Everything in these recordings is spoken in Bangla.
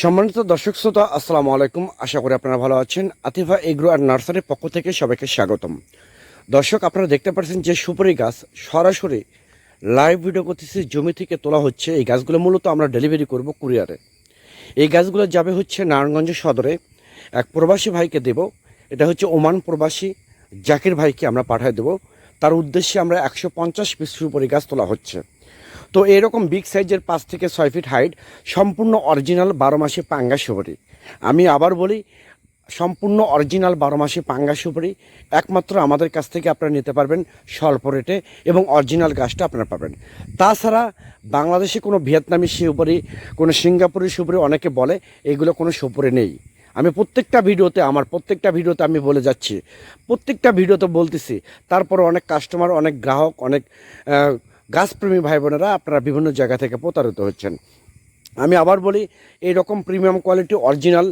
সম্মানিত দর্শক শ্রোতা, আসসালামু আলাইকুম। আশা করি আপনারা ভালো আছেন। আতিফা এগ্রো আর নার্সারির পক্ষ থেকে সবাইকে স্বাগতম। দর্শক, আপনারা দেখতে পাচ্ছেন যে সুপারি গাছ সরাসরি লাইভ ভিডিও করতেছি, জমি থেকে তোলা হচ্ছে। এই গাছগুলো মূলত আমরা ডেলিভারি করব কুরিয়ারে। এই গাছগুলো যাবে হচ্ছে নারায়ণগঞ্জ সদরে। এক প্রবাসী ভাইকে দেব। এটা হচ্ছে ওমান প্রবাসী জাকির ভাইকে আমরা পাঠিয়ে দেব। তার উদ্দেশ্যে আমরা একশো পঞ্চাশ পিস সুপারি গাছ তোলা হচ্ছে। তো এরকম বিগ সাইজের পাঁচ থেকে ছয় ফিট হাইট সম্পূর্ণ অরিজিনাল বারো মাসে পাঙ্গা সুপারি। আমি আবার বলি, সম্পূর্ণ অরিজিনাল বারো মাসে পাঙ্গা সুপারি, একমাত্র আমাদের কাছ থেকে আপনারা নিতে পারবেন স্বল্প রেটে এবং অরিজিনাল গাছটা আপনারা পাবেন। তাছাড়া বাংলাদেশে কোনো ভিয়েতনামি সুপারি, কোনো সিঙ্গাপুরি সুপারি অনেকে বলে, এগুলো কোনো সুপারি নেই। আমি প্রত্যেকটা ভিডিওতে, আমার প্রত্যেকটা ভিডিওতে আমি বলে যাচ্ছি, প্রত্যেকটা ভিডিওতে বলতেছি তারপর অনেক কাস্টমার অনেক গ্রাহক, অনেক গাছপ্রেমী ভাই বোনেরা আপনারা বিভিন্ন জায়গা থেকে প্রতারিত হচ্ছেন। আমি আবার বলি এই রকম প্রিমিয়াম কোয়ালিটি অরিজিনাল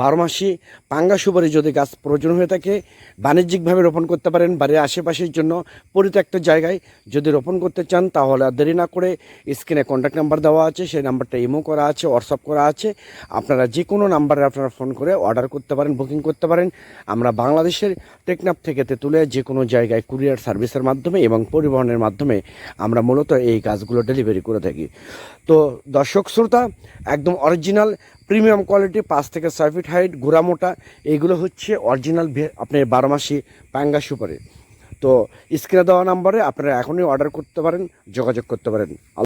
বারো মাসি পাঙ্গা সুপারি যদি গাছ প্রয়োজন হয়ে থাকে, বাণিজ্যিকভাবে রোপণ করতে পারেন, বাড়ির আশেপাশের জন্য পরিত্যক্ত জায়গায় যদি রোপণ করতে চান, তাহলে আর দেরি না করে স্ক্রিনে কন্ট্যাক্ট নাম্বার দেওয়া আছে, সেই নাম্বারটা ইমো করা আছে হোয়াটসঅ্যাপ করা আছে। আপনারা যে কোনো নাম্বারে আপনারা ফোন করে অর্ডার করতে পারেন বুকিং করতে পারেন। আমরা বাংলাদেশের টেকনাফ থেকে তেঁতুলে যে কোনো জায়গায় কুরিয়ার সার্ভিসের মাধ্যমে এবং পরিবহনের মাধ্যমে আমরা মূলত এই গাছগুলো ডেলিভারি করে থাকি। তো দর্শক, শ্রোতা একদম অরিজিনাল প্রিমিয়াম কোয়ালিটি পাঁচ থেকে ছয় ফিট হাইট গোড়া মোটা। এইগুলো হচ্ছে অরিজিনাল আপনার বারো মাসি পাঙ্গা সুপারি। তো স্ক্রিনে দেওয়া নাম্বারে আপনারা এখনই অর্ডার করতে পারেন, যোগাযোগ করতে পারেন।